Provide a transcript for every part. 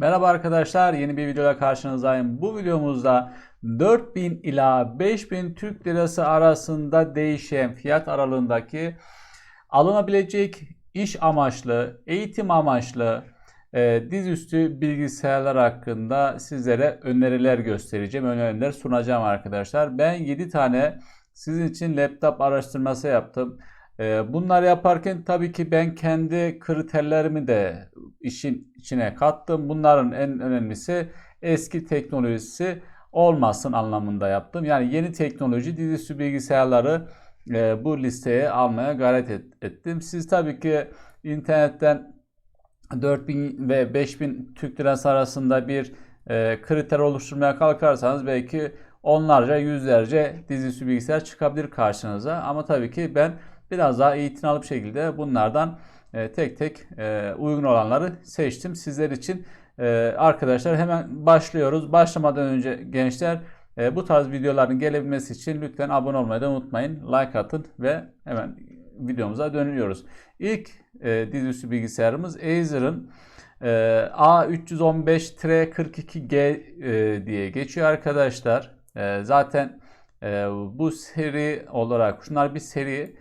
Merhaba arkadaşlar, yeni bir videoda karşınızdayım. Bu videomuzda 4000 ila 5000 Türk Lirası arasında değişen fiyat aralığındaki alınabilecek iş amaçlı, eğitim amaçlı e, dizüstü bilgisayarlar hakkında sizlere öneriler göstereceğim, öneriler sunacağım arkadaşlar. Ben 7 tane sizin için laptop araştırması yaptım. E, bunları yaparken tabii ki ben kendi kriterlerimi de işin içine kattım. Bunların en önemlisi eski teknolojisi olmasın anlamında yaptım. Yani yeni teknoloji dizüstü bilgisayarları e, bu listeye almaya gayret et, ettim. Siz tabii ki internetten 4000 ve 5000 Türk lirası arasında bir e, kriter oluşturmaya kalkarsanız belki onlarca yüzlerce dizüstü bilgisayar çıkabilir karşınıza. Ama tabii ki ben biraz daha itinalı bir şekilde bunlardan e, tek tek e, uygun olanları seçtim. Sizler için e, arkadaşlar hemen başlıyoruz. Başlamadan önce gençler e, bu tarz videoların gelebilmesi için lütfen abone olmayı da unutmayın. Like atın ve hemen videomuza dönüyoruz. İlk e, dizüstü bilgisayarımız Acer'ın e, A315-42G e, diye geçiyor arkadaşlar. E, zaten e, bu seri olarak şunlar bir seri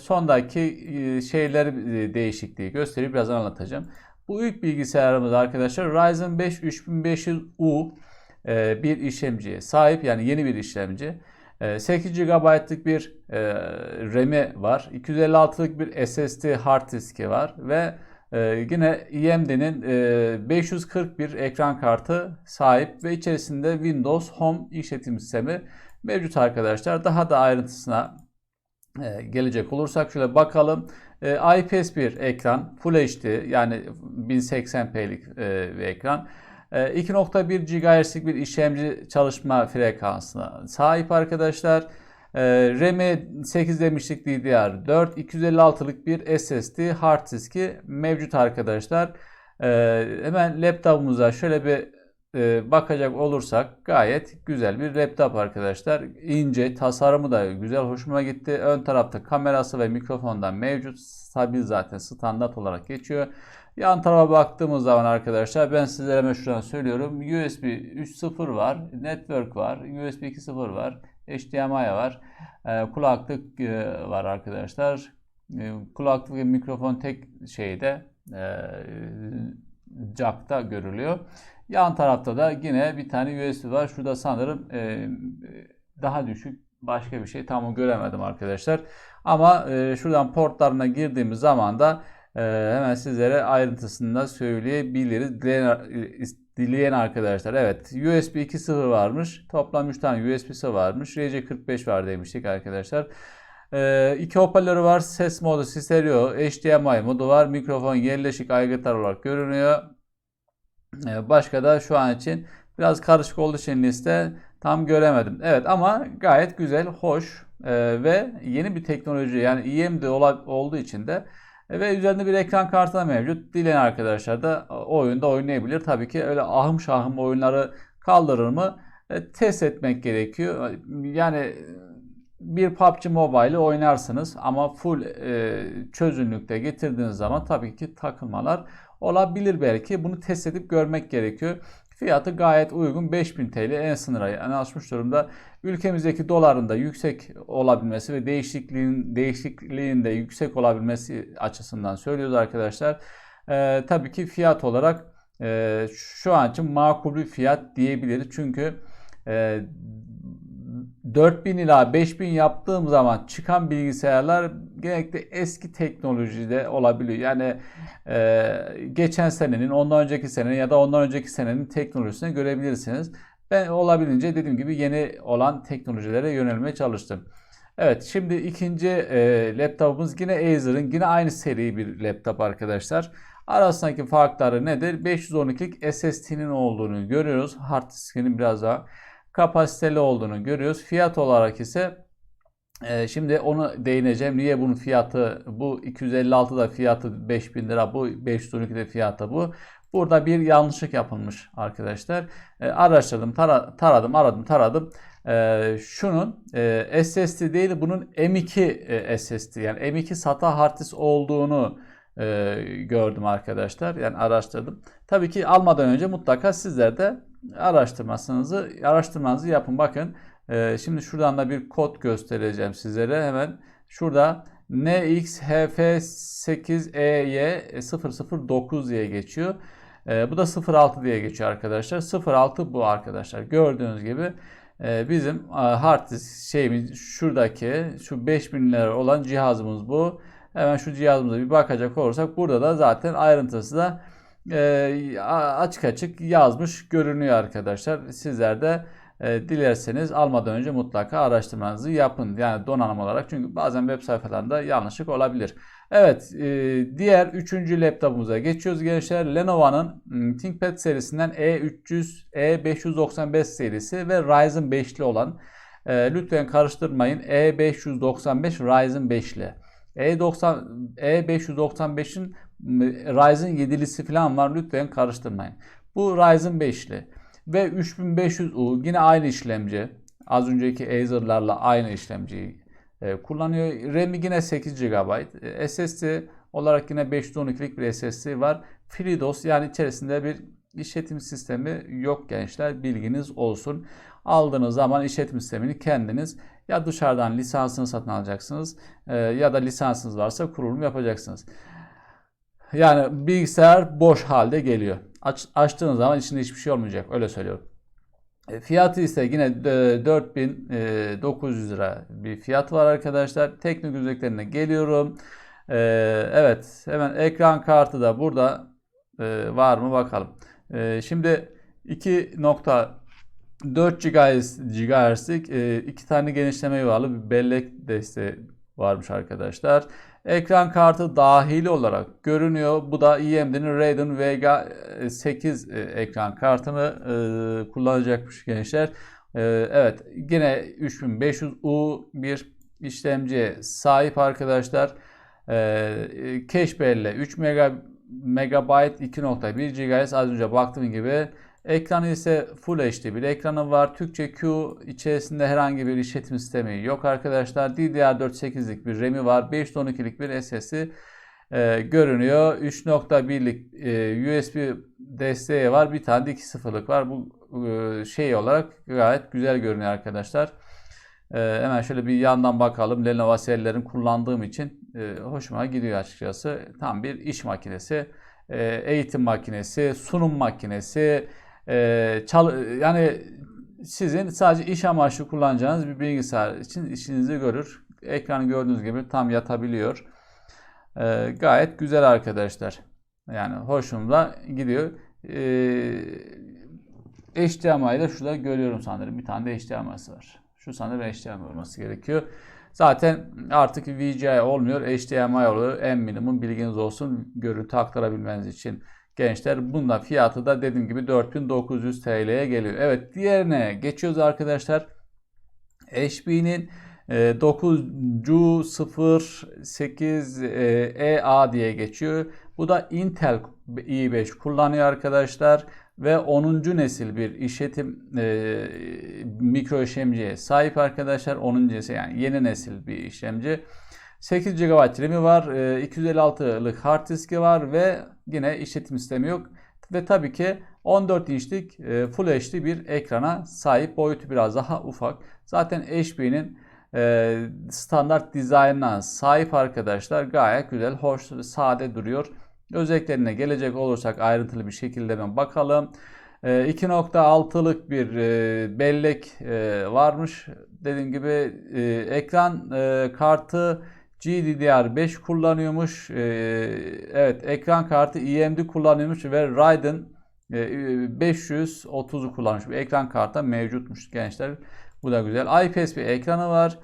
sondaki e, şeyler e, değişikliği gösterip birazdan anlatacağım. Bu ilk bilgisayarımız arkadaşlar Ryzen 5 3500U e, bir işlemciye sahip yani yeni bir işlemci. 8 GB'lık bir RAM'i var. 256'lık bir SSD hard diski var ve yine AMD'nin 541 ekran kartı sahip ve içerisinde Windows Home işletim sistemi mevcut arkadaşlar. Daha da ayrıntısına gelecek olursak şöyle bakalım. IPS bir ekran Full HD yani 1080p'lik bir ekran. 2.1 GHz'lik bir işlemci çalışma frekansına sahip arkadaşlar. RAM'i 8 demiştik DDR4 256'lık bir SSD hard diski mevcut arkadaşlar. Hemen laptopumuza şöyle bir bakacak olursak gayet güzel bir laptop arkadaşlar. İnce, tasarımı da güzel, hoşuma gitti. Ön tarafta kamerası ve mikrofondan mevcut. Stabil zaten standart olarak geçiyor. Yan tarafa baktığımız zaman arkadaşlar ben sizlere şuradan söylüyorum. USB 3.0 var, network var, USB 2.0 var, HDMI var, kulaklık var arkadaşlar. Kulaklık ve mikrofon tek şeyde jack'ta görülüyor. Yan tarafta da yine bir tane USB var. Şurada sanırım e, daha düşük başka bir şey tam göremedim arkadaşlar. Ama e, şuradan portlarına girdiğimiz zaman da e, hemen sizlere ayrıntısında söyleyebiliriz. Dileyen, dileyen arkadaşlar. Evet USB 2.0 varmış. Toplam 3 tane USB'si varmış. RC45 var demiştik arkadaşlar. E, iki hoparlörü var. Ses modu stereo. HDMI modu var. Mikrofon yerleşik aygıtlar olarak görünüyor. Ee, başka da şu an için biraz karışık olduğu için liste tam göremedim. Evet ama gayet güzel, hoş e, ve yeni bir teknoloji yani EMD olduğu için de e, ve üzerinde bir ekran kartı da mevcut. Dileyen arkadaşlar da oyunda oynayabilir. Tabii ki öyle ahım şahım oyunları kaldırır mı? E, test etmek gerekiyor. Yani bir PUBG Mobile'ı oynarsınız ama full e, çözünürlükte getirdiğiniz zaman tabii ki takılmalar olabilir belki. Bunu test edip görmek gerekiyor. Fiyatı gayet uygun 5000 TL en sınıra yani aşmış durumda. Ülkemizdeki doların da yüksek olabilmesi ve değişikliğin değişikliğin de yüksek olabilmesi açısından söylüyoruz arkadaşlar. Ee, tabii ki fiyat olarak e, şu an için makul bir fiyat diyebiliriz. Çünkü e, 4000 ila 5000 yaptığım zaman çıkan bilgisayarlar genellikle eski teknolojide olabiliyor. Yani e, geçen senenin, ondan önceki senenin ya da ondan önceki senenin teknolojisini görebilirsiniz. Ben olabildiğince dediğim gibi yeni olan teknolojilere yönelmeye çalıştım. Evet şimdi ikinci e, laptopumuz yine Acer'ın yine aynı seri bir laptop arkadaşlar. Arasındaki farkları nedir? 512'lik SSD'nin olduğunu görüyoruz. Hard diskinin biraz daha kapasiteli olduğunu görüyoruz. Fiyat olarak ise e, şimdi onu değineceğim. Niye bunun fiyatı bu 256 da fiyatı 5000 lira bu 512 de fiyatı bu. Burada bir yanlışlık yapılmış arkadaşlar. E, araştırdım, tara, taradım, aradım, taradım. E, şunun e, SSD değil bunun M2 e, SSD yani M2 SATA hard olduğunu e, gördüm arkadaşlar. Yani araştırdım. Tabii ki almadan önce mutlaka sizler de araştırmasınızı araştırmanızı yapın. Bakın e, şimdi şuradan da bir kod göstereceğim sizlere. Hemen şurada NXHF8EY009 diye geçiyor. E, bu da 06 diye geçiyor arkadaşlar. 06 bu arkadaşlar. Gördüğünüz gibi e, bizim e, hard disk şeyimiz şuradaki şu 5000 lira olan cihazımız bu. Hemen şu cihazımıza bir bakacak olursak burada da zaten ayrıntısı da e, açık açık yazmış görünüyor arkadaşlar. Sizler de e, dilerseniz almadan önce mutlaka araştırmanızı yapın. Yani donanım olarak çünkü bazen web sayfalarında yanlışlık olabilir. Evet e, diğer üçüncü laptopumuza geçiyoruz gençler. Lenovo'nun ThinkPad serisinden E300, E595 serisi ve Ryzen 5'li olan e, lütfen karıştırmayın E595 Ryzen 5'li. E90 E595'in Ryzen 7'lisi falan var lütfen karıştırmayın. Bu Ryzen 5'li ve 3500U yine aynı işlemci. Az önceki Acer'larla aynı işlemciyi e, kullanıyor. RAM'i yine 8 GB. SSD olarak yine 512'lik bir SSD var. FreeDOS yani içerisinde bir işletim sistemi yok gençler. Bilginiz olsun. Aldığınız zaman işletim sistemini kendiniz ya dışarıdan lisansını satın alacaksınız e, ya da lisansınız varsa kurulum yapacaksınız. Yani bilgisayar boş halde geliyor. Aç, açtığınız zaman içinde hiçbir şey olmayacak. Öyle söylüyorum. E, fiyatı ise yine 4900 e, lira bir fiyat var arkadaşlar. Teknik özelliklerine geliyorum. E, evet hemen ekran kartı da burada var mı bakalım. Şimdi 2.4 GHz'lik iki tane genişleme bağlı bir bellek desteği varmış arkadaşlar. Ekran kartı dahili olarak görünüyor. Bu da AMD'nin Radeon Vega 8 e, ekran kartını e, kullanacakmış gençler. E, evet yine 3500U bir işlemciye sahip arkadaşlar. E, cache belli 3 mega megabyte 2.1 GHz az önce baktığım gibi Ekranı ise Full HD bir ekranı var. Türkçe Q içerisinde herhangi bir işletim sistemi yok arkadaşlar. DDR4 8'lik bir RAM'i var. 512'lik bir SSD e, görünüyor. 3.1'lik e, USB desteği var. Bir tane de 2.0'lık var. Bu e, şey olarak gayet güzel görünüyor arkadaşlar. E, hemen şöyle bir yandan bakalım. Lenovo serilerin kullandığım için e, hoşuma gidiyor açıkçası. Tam bir iş makinesi. E, eğitim makinesi, sunum makinesi, e, çal yani sizin sadece iş amaçlı kullanacağınız bir bilgisayar için işinizi görür. Ekranı gördüğünüz gibi tam yatabiliyor. E, gayet güzel arkadaşlar. Yani hoşumda gidiyor. E, HDMI'yi de şurada görüyorum sanırım. Bir tane de HDMI'si var. Şu sanırım HDMI olması gerekiyor. Zaten artık VGA olmuyor. HDMI oluyor. En minimum bilginiz olsun. Görüntü aktarabilmeniz için gençler. Bunda fiyatı da dediğim gibi 4900 TL'ye geliyor. Evet diğerine geçiyoruz arkadaşlar. HP'nin 9Cu08EA diye geçiyor. Bu da Intel i5 kullanıyor arkadaşlar ve 10. nesil bir işletim e, mikro işlemciye sahip arkadaşlar. 10. nesil yani yeni nesil bir işlemci. 8 GB RAM'i var. 256'lık hard diski var ve yine işletim sistemi yok. Ve tabii ki 14 inçlik e, Full HD bir ekrana sahip. Boyutu biraz daha ufak. Zaten HP'nin e, standart dizaynına sahip arkadaşlar. Gayet güzel, hoş, sade duruyor. Özelliklerine gelecek olursak ayrıntılı bir şekilde ben bakalım. 2.6'lık e, bir bellek varmış. Dediğim gibi ekran kartı GDDR5 kullanıyormuş. Ee, evet ekran kartı EMD kullanıyormuş ve 530'u e, kullanmış. Bir ekran kartı mevcutmuş gençler. Bu da güzel. IPS bir ekranı var.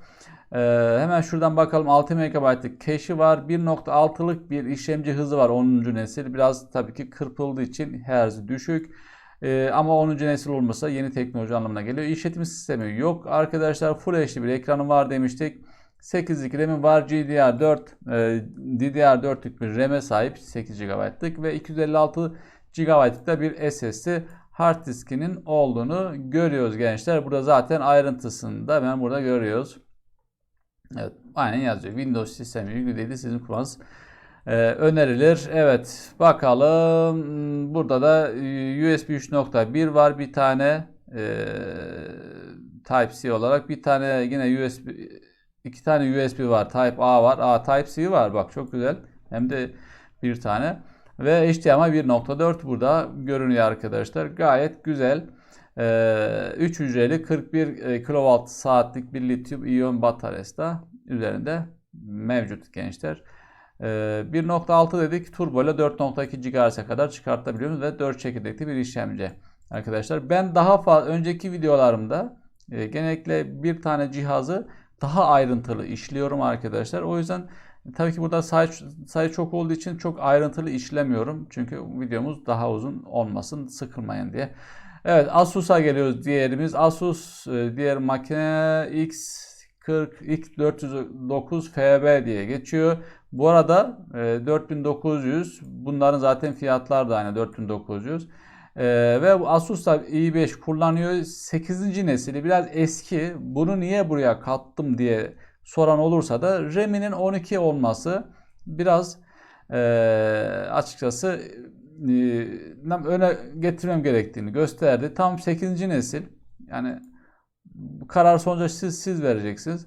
Ee, hemen şuradan bakalım 6 MB'lık cache'i var. 1.6'lık bir işlemci hızı var 10. nesil. Biraz tabii ki kırpıldığı için herzi düşük. Ee, ama 10. nesil olmasa yeni teknoloji anlamına geliyor. İşletim sistemi yok. Arkadaşlar Full HD bir ekranı var demiştik. 8'lik RAM'i var. GDDR4 e, DDR4'lük bir RAM'e sahip 8 GB'lık ve 256 GB'lık da bir SSD hard diskinin olduğunu görüyoruz gençler. Burada zaten ayrıntısını da ben burada görüyoruz. Evet, aynen yazıyor. Windows sistemi yüklü değil sizin kullanınız e, önerilir. Evet bakalım. Burada da e, USB 3.1 var bir tane e, Type-C olarak. Bir tane yine USB iki tane USB var. Type A var. A Type-C var. Bak çok güzel. Hem de bir tane. Ve HDMI 1.4 burada görünüyor arkadaşlar. Gayet güzel. Ee, 3 hücreli 41 e, kW saatlik bir lityum iyon bataryası da üzerinde mevcut gençler. Ee, 1.6 dedik turbo ile 4.2 GHz'e kadar çıkartabiliyoruz ve 4 çekirdekli bir işlemci. Arkadaşlar ben daha fazla önceki videolarımda e, genellikle bir tane cihazı daha ayrıntılı işliyorum arkadaşlar. O yüzden tabii ki burada sayı, sayı çok olduğu için çok ayrıntılı işlemiyorum. Çünkü videomuz daha uzun olmasın, sıkılmayın diye. Evet Asus'a geliyoruz diğerimiz. Asus e, diğer makine X40 X409 FB diye geçiyor. Bu arada e, 4900 bunların zaten fiyatlar da aynı 4900. Ee, ve Asus da i5 kullanıyor. 8. nesili biraz eski. Bunu niye buraya kattım diye soran olursa da RAM'inin 12 olması biraz e, açıkçası e, öne getirmem gerektiğini gösterdi. Tam 8. nesil. Yani karar sonucu siz siz vereceksiniz.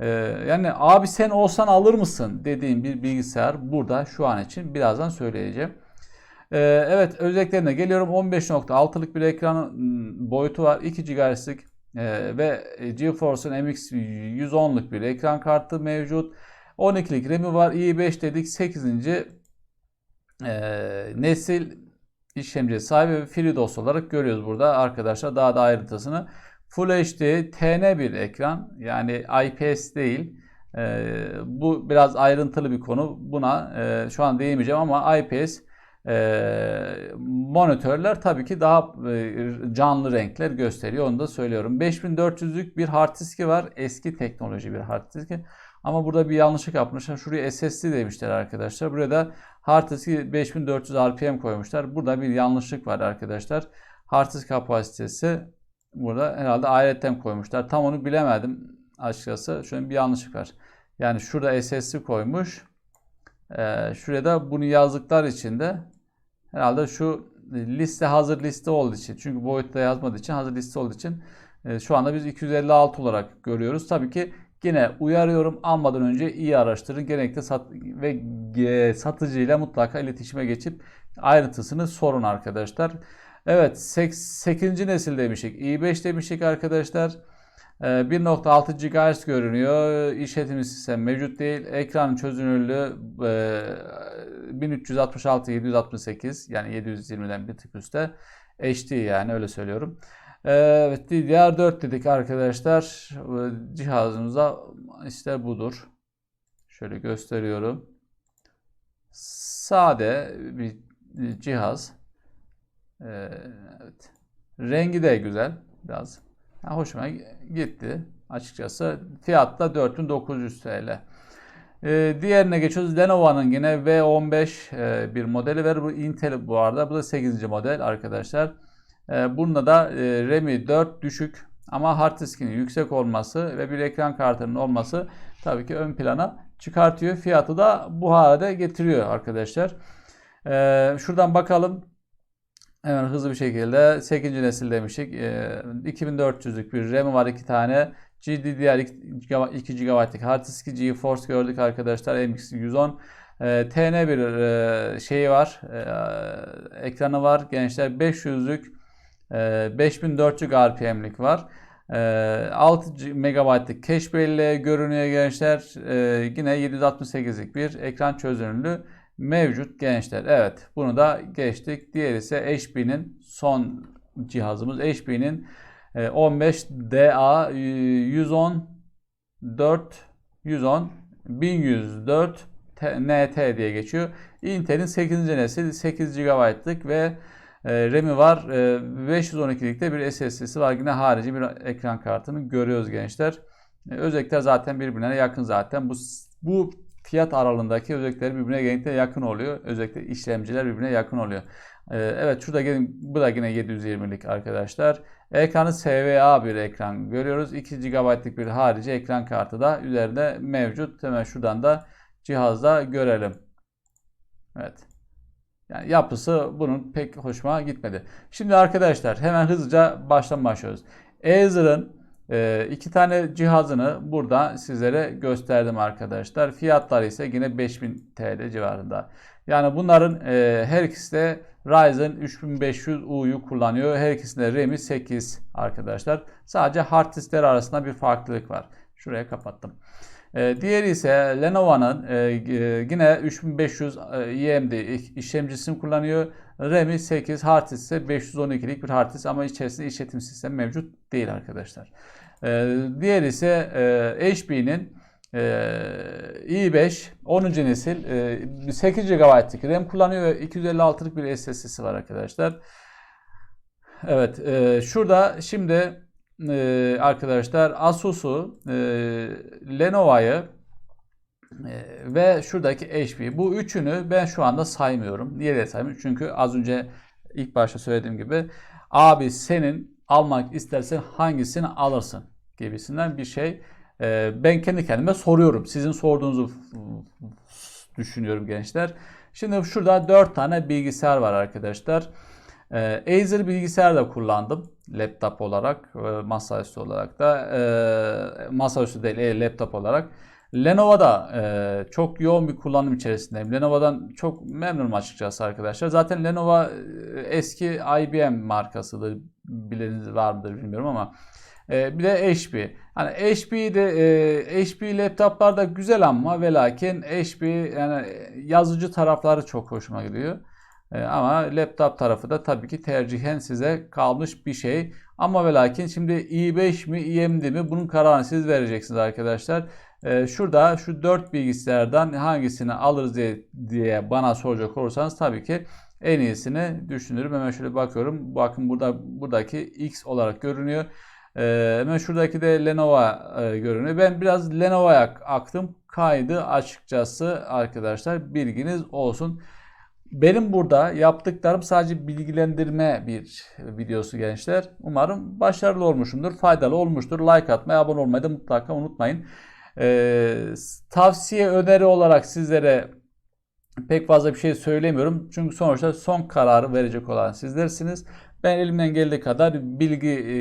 Ee, yani abi sen olsan alır mısın dediğim bir bilgisayar burada şu an için birazdan söyleyeceğim. Ee, evet özelliklerine geliyorum. 15.6'lık bir ekran boyutu var. 2 GHz'lik e, ve GeForce'un MX 110'luk bir ekran kartı mevcut. 12'lik RAM'i var. i5 dedik. 8. E, nesil işlemci sahibi FreeDOS olarak görüyoruz burada arkadaşlar. Daha da ayrıntısını. Full HD TN bir ekran. Yani IPS değil. E, bu biraz ayrıntılı bir konu. Buna e, şu an değinmeyeceğim ama IPS e, monitörler tabii ki daha e, canlı renkler gösteriyor. Onu da söylüyorum. 5400'lük bir hard diski var. Eski teknoloji bir hard diski. Ama burada bir yanlışlık yapmışlar. Şuraya SSD demişler arkadaşlar. Buraya da hard diski 5400 RPM koymuşlar. Burada bir yanlışlık var arkadaşlar. Hard disk kapasitesi burada herhalde ayrıyetten koymuşlar. Tam onu bilemedim açıkçası. Şöyle bir yanlışlık var. Yani şurada SSD koymuş. Ee, şuraya da bunu yazdıklar için de herhalde şu liste hazır liste olduğu için çünkü boyutta yazmadığı için hazır liste olduğu için e, şu anda biz 256 olarak görüyoruz. Tabii ki yine uyarıyorum almadan önce iyi araştırın. Genellikle sat ve e, satıcıyla mutlaka iletişime geçip ayrıntısını sorun arkadaşlar. Evet 8. nesil demiştik. i5 demiştik arkadaşlar. 1.6 ee, GHz görünüyor. İşletim sistemi mevcut değil. Ekran çözünürlüğü 1366 768 yani 720'den bir tık üstte. HD yani öyle söylüyorum. Ee, evet DDR4 dedik arkadaşlar. Cihazımızda işte budur. Şöyle gösteriyorum. Sade bir cihaz. Ee, evet. Rengi de güzel biraz. Yani hoşuma gitti açıkçası. Fiyat da 4900 TL. Ee, diğerine geçiyoruz. Lenovo'nun yine V15 e, bir modeli var. Bu Intel bu arada. Bu da 8. model arkadaşlar. E, bunda da e, RAM'i 4 düşük ama hard diskinin yüksek olması ve bir ekran kartının olması tabii ki ön plana çıkartıyor. Fiyatı da bu halde getiriyor arkadaşlar. E, şuradan bakalım. Hemen hızlı bir şekilde 8. nesil demiştik. E, 2400'lük bir RAM var 2 tane. GDDR 2 GB'lık hard diski GeForce gördük arkadaşlar. MX 110. E, TN bir e, şeyi var. E, ekranı var. Gençler 500'lük e, 5400 RPM'lik var. E, 6 MB'lık cache belleği görünüyor gençler. E, yine 768'lik bir ekran çözünürlüğü mevcut gençler. Evet bunu da geçtik. Diğer ise HP'nin son cihazımız HP'nin 15DA 110 4 110 1104 NT diye geçiyor. Intel'in 8. nesil 8 GB'lık ve e, RAM'i var. E, 512'lik de bir SSD'si var. Yine harici bir ekran kartını görüyoruz gençler. E, özellikler zaten birbirine yakın zaten. Bu bu fiyat aralığındaki özellikleri birbirine genellikle yakın oluyor. Özellikle işlemciler birbirine yakın oluyor. Ee, evet şurada gelin, bu da yine 720'lik arkadaşlar. Ekranı SVA bir ekran görüyoruz. 2 GB'lık bir harici ekran kartı da üzerinde mevcut. Hemen şuradan da cihazda görelim. Evet. Yani yapısı bunun pek hoşuma gitmedi. Şimdi arkadaşlar hemen hızlıca baştan başlıyoruz. Acer'ın e, iki tane cihazını burada sizlere gösterdim arkadaşlar. Fiyatları ise yine 5000 TL civarında. Yani bunların e, her ikisi de Ryzen 3500U'yu kullanıyor. Her ikisinde RAM'i 8 arkadaşlar. Sadece hard diskler arasında bir farklılık var. Şuraya kapattım. E, diğeri ise Lenovo'nun e, yine 3500 e, AMD işlemcisini kullanıyor. RAM'i 8, hard disk ise 512'lik bir hard disk ama içerisinde işletim sistemi mevcut değil arkadaşlar. E, diğeri ise e, HP'nin e, i5 10. nesil e, 8 GB'lık RAM kullanıyor ve 256'lık bir SSD'si var arkadaşlar. Evet, e, şurada şimdi e, arkadaşlar Asus'u, e, Lenovo'yu e, ve şuradaki HP. Bu üçünü ben şu anda saymıyorum. Niye de saymıyorum? Çünkü az önce ilk başta söylediğim gibi abi senin almak istersen hangisini alırsın gibisinden bir şey. E, ben kendi kendime soruyorum. Sizin sorduğunuzu düşünüyorum gençler. Şimdi şurada 4 tane bilgisayar var arkadaşlar. E, Acer bilgisayar da kullandım. Laptop olarak, e, masaüstü olarak da. E, masaüstü değil, e, laptop olarak. Lenovo'da e, çok yoğun bir kullanım içerisindeyim. Lenovo'dan çok memnunum açıkçası arkadaşlar. Zaten Lenovo e, eski IBM markasıdır. Bileniniz var mıdır bilmiyorum ama. E, bir de HP. Hani HP'de e, HP laptoplar da güzel ama ve lakin HP yani yazıcı tarafları çok hoşuma gidiyor. E, ama laptop tarafı da tabii ki tercihen size kalmış bir şey. Ama ve lakin şimdi i5 mi i7 mi bunun kararını siz vereceksiniz arkadaşlar. E, şurada şu 4 bilgisayardan hangisini alırız diye, diye bana soracak olursanız tabii ki en iyisini düşünürüm. Hemen şöyle bakıyorum. Bakın burada buradaki X olarak görünüyor. Ee, hemen şuradaki de Lenovo e, görünüyor. Ben biraz Lenovo'ya aktım. Kaydı açıkçası arkadaşlar bilginiz olsun. Benim burada yaptıklarım sadece bilgilendirme bir videosu gençler. Umarım başarılı olmuşumdur, faydalı olmuştur. Like atmayı, abone olmayı da mutlaka unutmayın. Ee, tavsiye, öneri olarak sizlere pek fazla bir şey söylemiyorum. Çünkü sonuçta son kararı verecek olan sizlersiniz. Ben elimden geldiği kadar bilgi e,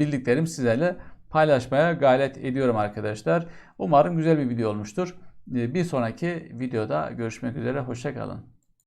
bildiklerimi sizlerle paylaşmaya gayret ediyorum arkadaşlar. Umarım güzel bir video olmuştur. E, bir sonraki videoda görüşmek üzere. Hoşçakalın.